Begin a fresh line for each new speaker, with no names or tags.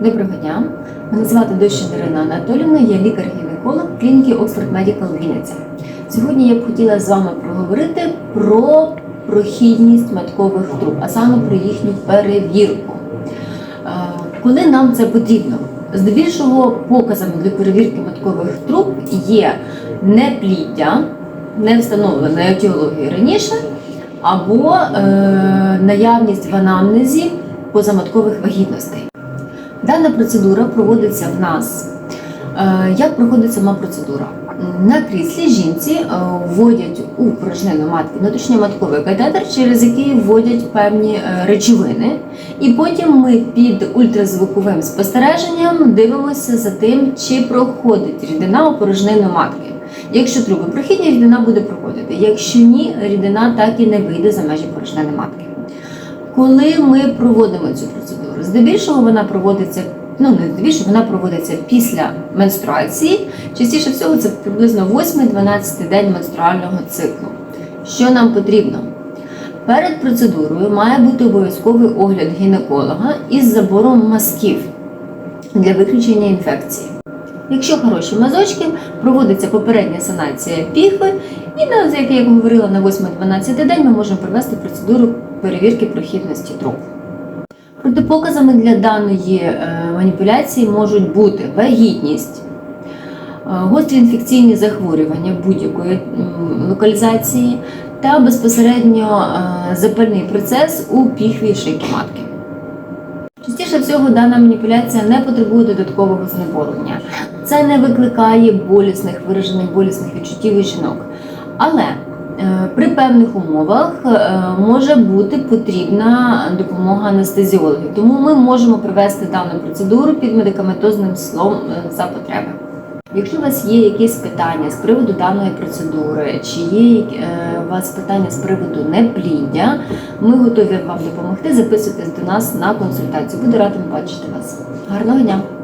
Доброго дня. Мене звати Доща Дарина Анатолівна, я лікар-гінеколог клініки Oxford Medical Вінниця. Сьогодні я б хотіла з вами проговорити про прохідність маткових труб, а саме про їхню перевірку. Коли нам це потрібно? Здебільшого показами для перевірки маткових труб є непліддя, не встановлена етіологія раніше, або е, наявність в анамнезі позаматкових вагітностей. Дана процедура проводиться в нас. Е, Як проходить сама процедура? На кріслі жінці е, вводять у порожнину матки внутрішньоматковий катетер, через який вводять певні е, речовини, і потім ми під ультразвуковим спостереженням дивимося за тим, чи проходить рідина у порожнину матки. Якщо труби прохідні, рідина буде проходити. Якщо ні, рідина так і не вийде за межі порожнини матки. Коли ми проводимо цю процедуру, здебільшого вона проводиться, ну не здебільшого, вона проводиться після менструації. Частіше всього це приблизно 8-12 день менструального циклу. Що нам потрібно? Перед процедурою має бути обов'язковий огляд гінеколога із забором мазків для виключення інфекції. Якщо хороші мазочки, проводиться попередня санація піхви, і як я говорила, на 8-12 день ми можемо провести процедуру перевірки прохідності труб. Протипоказами для даної е, маніпуляції можуть бути вагітність, е, гострі інфекційні захворювання будь-якої локалізації та безпосередньо е, запальний процес у піхві шийки матки. Частіше всього дана маніпуляція не потребує додаткового знеболення. Це не викликає болісних, виражених болісних відчуттів у жінок. Але при певних умовах е, може бути потрібна допомога анестезіологів. Тому ми можемо провести дану процедуру під медикаментозним слом е, за потреби. Якщо у вас є якісь питання з приводу даної процедури, чи є е, у вас питання з приводу непліддя, ми готові вам допомогти. Записуйтесь до нас на консультацію. Буду радим бачити вас. Гарного дня!